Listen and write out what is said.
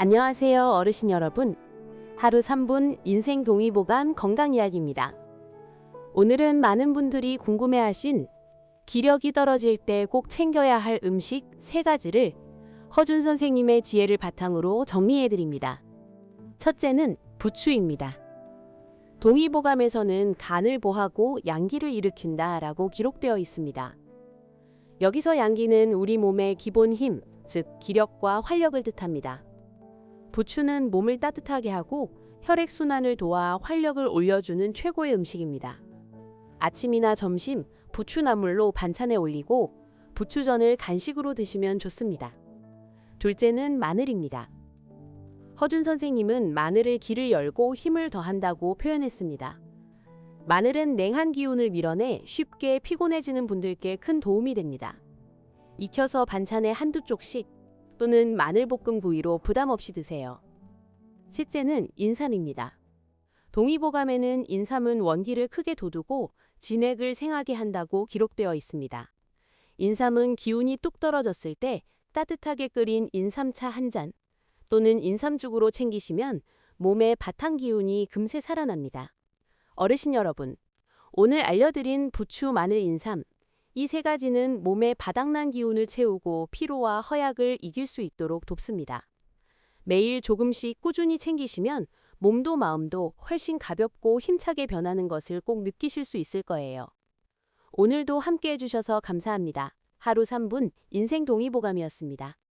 안녕하세요, 어르신 여러분. 하루 3분 인생 동의보감 건강 이야기입니다. 오늘은 많은 분들이 궁금해하신 기력이 떨어질 때 꼭 챙겨야 할 음식 세 가지를 허준 선생님의 지혜를 바탕으로 정리해 드립니다. 첫째는 부추입니다. 동의보감에서는 간을 보하고 양기를 일으킨다 라고 기록되어 있습니다. 여기서 양기는 우리 몸의 기본 힘, 즉 기력과 활력을 뜻합니다. 부추는 몸을 따뜻하게 하고 혈액 순환을 도와 활력을 올려주는 최고의 음식입니다. 아침이나 점심 부추나물로 반찬에 올리고 부추전을 간식으로 드시면 좋습니다. 둘째는 마늘입니다. 허준 선생님은 마늘을 기를 열고 힘을 더한다고 표현했습니다. 마늘은 냉한 기운을 밀어내 쉽게 피곤해지는 분들께 큰 도움이 됩니다. 익혀서 반찬에 한두 쪽씩 또는 마늘볶음 구이로 부담 없이 드세요. 셋째는 인삼입니다. 동의보감에는 인삼은 원기를 크게 돋우고 진액을 생하게 한다고 기록되어 있습니다. 인삼은 기운이 뚝 떨어졌을 때 따뜻하게 끓인 인삼차 한 잔 또는 인삼죽으로 챙기시면 몸의 바탕 기운이 금세 살아납니다. 어르신 여러분, 오늘 알려드린 부추, 마늘, 인삼 이 세 가지는 몸의 바닥난 기운을 채우고 피로와 허약을 이길 수 있도록 돕습니다. 매일 조금씩 꾸준히 챙기시면 몸도 마음도 훨씬 가볍고 힘차게 변하는 것을 꼭 느끼실 수 있을 거예요. 오늘도 함께 해주셔서 감사합니다. 하루 3분 인생 동의보감이었습니다.